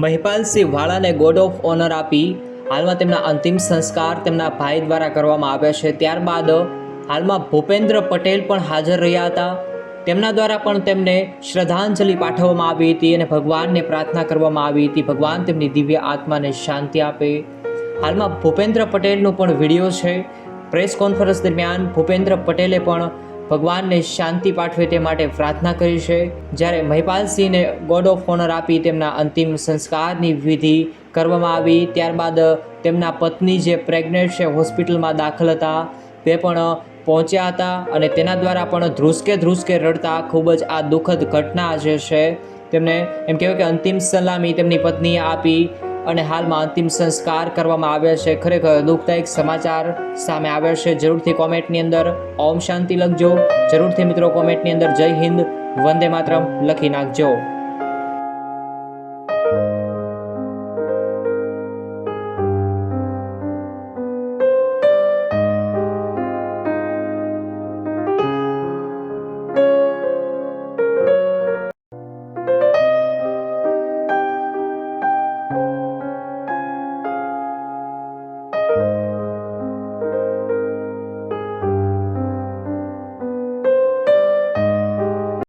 મહિપાલસિંહ વાળાને God of honour આપી. હાલમાં તેમના અંતિમ સંસ્કાર તેમના ભાઈ દ્વારા કરવામાં આવ્યા છે. ત્યારબાદ હાલમાં ભૂપેન્દ્ર પટેલ પણ હાજર રહ્યા હતા. તેમના દ્વારા પણ તેમને શ્રદ્ધાંજલિ પાઠવવામાં આવી હતી અને ભગવાનને પ્રાર્થના કરવામાં આવી હતી. ભગવાન તેમની દિવ્ય આત્માને શાંતિ આપે. હાલમાં ભૂપેન્દ્ર પટેલનો પણ વીડિયો છે. પ્રેસ કોન્ફરન્સ દરમિયાન ભૂપેન્દ્ર પટેલે પણ ભગવાનને શાંતિ પાઠવે તે માટે પ્રાર્થના કરી છે. જ્યારે મહિપાલસિંહને ગોડ ઓફ ઓનર આપી તેમના અંતિમ સંસ્કારની વિધિ કરવામાં આવી, ત્યારબાદ તેમના પત્ની જે પ્રેગ્નેન્ટ છે હોસ્પિટલમાં દાખલ હતા, તે પણ પહોંચ્યા હતા અને તેના દ્વારા પણ ધ્રુસકે ધ્રુસકે રડતા ખૂબ જ આ દુઃખદ ઘટના જે છે, તેમને એમ કહેવાય કે અંતિમ સલામી તેમની પત્નીએ આપી અને હાલમાં અંતિમ સંસ્કાર કરવામાં આવ્યા છે. ખરેખર દુઃખદાયક સમાચાર સામે આવ્યા છે. જરૂરથી કોમેન્ટની અંદર ઓમ શાંતિ લખજો. જરૂરથી મિત્રો કોમેન્ટની અંદર જય હિન્દ, વંદે માતરમ લખી નાખજો.